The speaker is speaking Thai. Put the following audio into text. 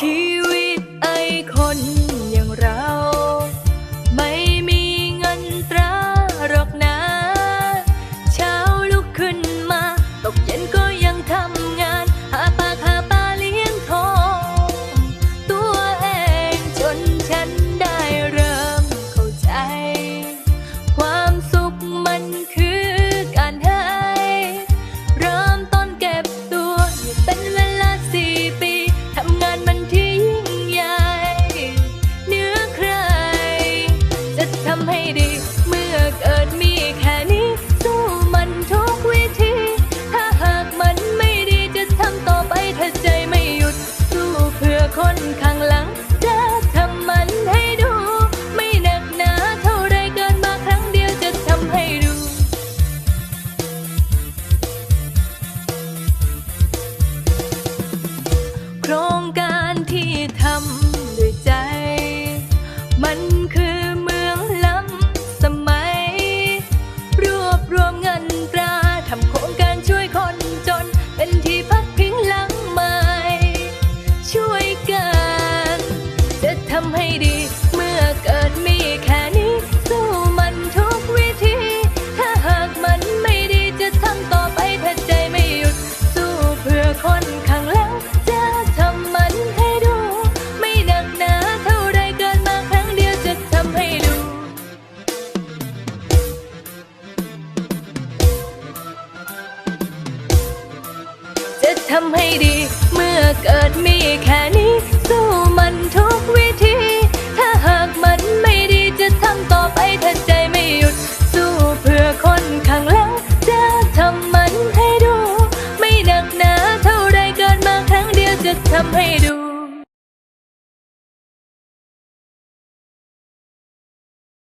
ชีวิตไอคน ทำให้ดี เมื่อเกิดมีแค่นี้ สู้มันทุกวิธี ถ้าหากมันไม่ดีจะทำต่อไปถ้าใจไม่หยุด สู้เพื่อคนข้างหลังจะทำมันให้ดู ไม่หนักหนาเท่าไรเกิดมาครั้งเดียวจะทำให้ดู